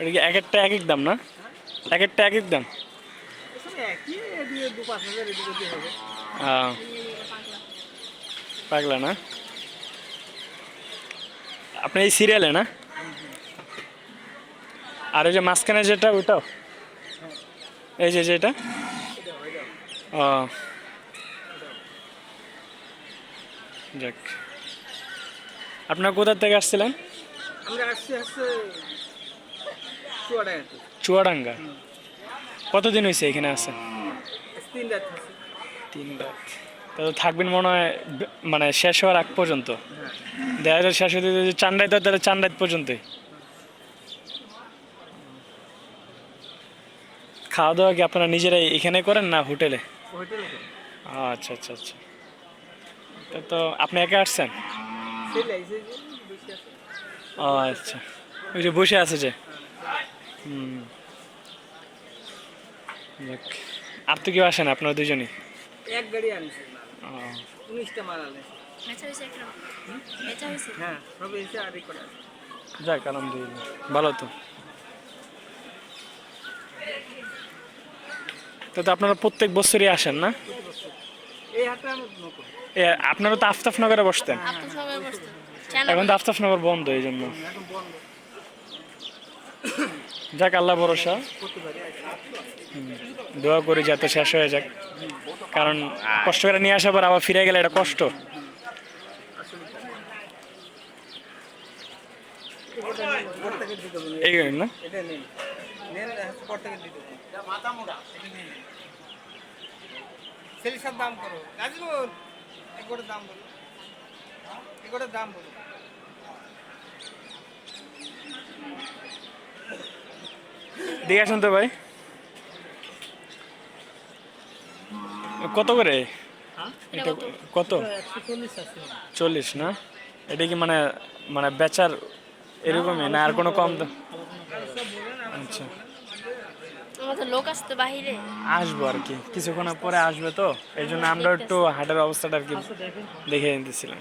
এটা কি এক একটা এক এক দাম না? এক একটা এক এক দাম? পাগলা না? আপনি এই সিরিয়ালে না? আর ওই যে মাঝখানে যেটা ওটাও এই যে যেটা? ও, যাক। আপনার কোথা থেকে আসছিলেন? চুয়াডাঙ্গা কতদিন হয়েছে এখানে আছেন? তিন রাত হচ্ছে তিন রাত। তা তো থাকবেন মনে হয় মানে শেষ হওয়ার আগ পর্যন্ত? হ্যাঁ। দেখা যায় শেষ হতে যদি চান্ডাইতে হয় তাহলে চান্ডাইত পর্যন্তই। খাওয়া দাওয়া কি আপনারা নিজেরাই এখানে করেন না হোটেলে? আচ্ছা আচ্ছা আচ্ছা। তা তো আপনি একা আসছেন? ও আচ্ছা। ওই যে বসে আছে যে? যাক। আর তো কেউ আসেন আপনারা দুজনই? এক গাড়ি আনছে উনিশটা মাল হ্যাঁ। যাক আলহামদুলিল্লাহ। ভালো তো। তো আপনারা প্রত্যেক বছরই আসেন না? আপনারা তো আফতাফনগরে বসতেন? এখন তো আফতাফনগর বন্ধ এই জন্য এখন বন্ধ। যাক, আল্লাহ ভরসা। দোয়া করি যাতে শেষ হয়ে যাক। কারণ কষ্ট করে নিয়ে আসার পর আবার ফিরে গেলে এটা কষ্ট। দাম দেখে আসুন তো ভাই। কত করে? এটা কত? চল্লিশ না? এটা কি মানে মানে বেচার এরকমই না আর কোনো কম আচ্ছা। লোক আসতো বাহিরে। আসব আর কি। কিছুক্ষণ পরে আসবে তো এই জন্য আমরা একটু হাটের অবস্থাটা আর কি দেখে নিতেছিলাম।